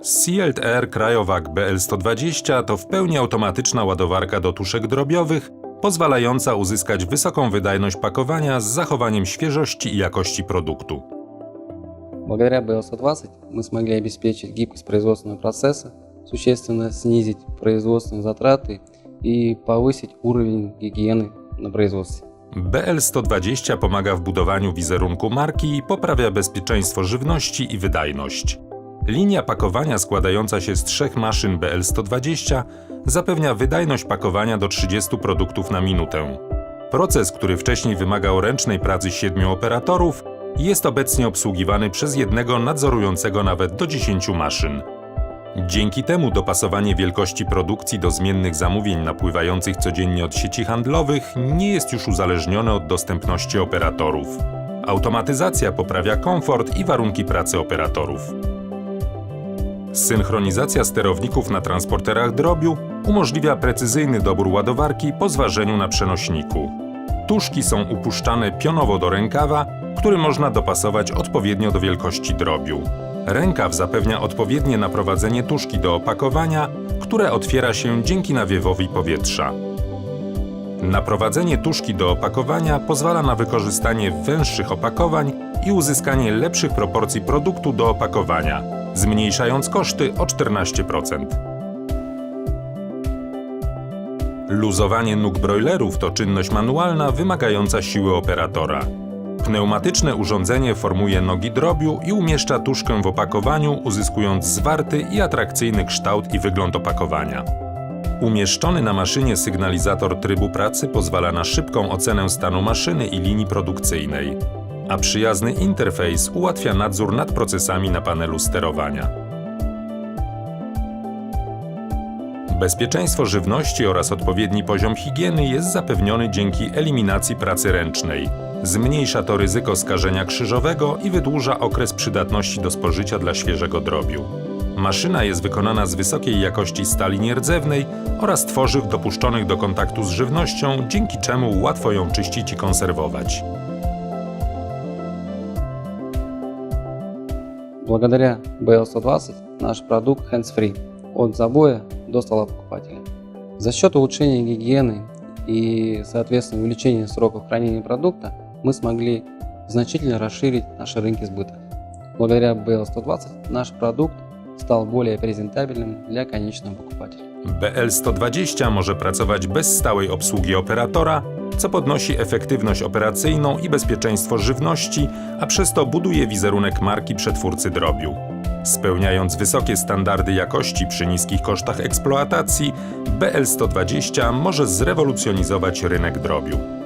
Sealed Air Cryovac BL120 to w pełni automatyczna ładowarka do tuszek drobiowych, pozwalająca uzyskać wysoką wydajność pakowania z zachowaniem świeżości i jakości produktu. Благодаря BL-120 мы смогли обеспечить гибкость производственного процесса, существенно снизить производственные затраты и повысить уровень гигиены на производстве. BL120 pomaga w budowaniu wizerunku marki i poprawia bezpieczeństwo żywności i wydajność. Linia pakowania składająca się z trzech maszyn BL120 zapewnia wydajność pakowania do 30 produktów na minutę. Proces, który wcześniej wymagał ręcznej pracy siedmiu operatorów, jest obecnie obsługiwany przez jednego nadzorującego nawet do 10 maszyn. Dzięki temu dopasowanie wielkości produkcji do zmiennych zamówień napływających codziennie od sieci handlowych nie jest już uzależnione od dostępności operatorów. Automatyzacja poprawia komfort i warunki pracy operatorów. Synchronizacja sterowników na transporterach drobiu umożliwia precyzyjny dobór ładowarki po zważeniu na przenośniku. Tuszki są upuszczane pionowo do rękawa, który można dopasować odpowiednio do wielkości drobiu. Rękaw zapewnia odpowiednie naprowadzenie tuszki do opakowania, które otwiera się dzięki nawiewowi powietrza. Naprowadzenie tuszki do opakowania pozwala na wykorzystanie węższych opakowań i uzyskanie lepszych proporcji produktu do opakowania, zmniejszając koszty o 14%. Luzowanie nóg brojlerów to czynność manualna wymagająca siły operatora. Pneumatyczne urządzenie formuje nogi drobiu i umieszcza tuszkę w opakowaniu, uzyskując zwarty i atrakcyjny kształt i wygląd opakowania. Umieszczony na maszynie sygnalizator trybu pracy pozwala na szybką ocenę stanu maszyny i linii produkcyjnej, a przyjazny interfejs ułatwia nadzór nad procesami na panelu sterowania. Bezpieczeństwo żywności oraz odpowiedni poziom higieny jest zapewniony dzięki eliminacji pracy ręcznej. Zmniejsza to ryzyko skażenia krzyżowego i wydłuża okres przydatności do spożycia dla świeżego drobiu. Maszyna jest wykonana z wysokiej jakości stali nierdzewnej oraz tworzyw dopuszczonych do kontaktu z żywnością, dzięki czemu łatwo ją czyścić i konserwować. Благодаря BL-120 наш продукт hands-free от забоя до стола покупателя. За счет улучшения гигиены и, соответственно, увеличения сроков хранения продукта мы смогли значительно расширить наши рынки сбыта. Благодаря BL-120 наш продукт стал более презентабельным для конечного покупателя. BL120 może pracować bez stałej obsługi operatora, co podnosi efektywność operacyjną i bezpieczeństwo żywności, a przez to buduje wizerunek marki przetwórcy drobiu. Spełniając wysokie standardy jakości przy niskich kosztach eksploatacji, BL120 może zrewolucjonizować rynek drobiu.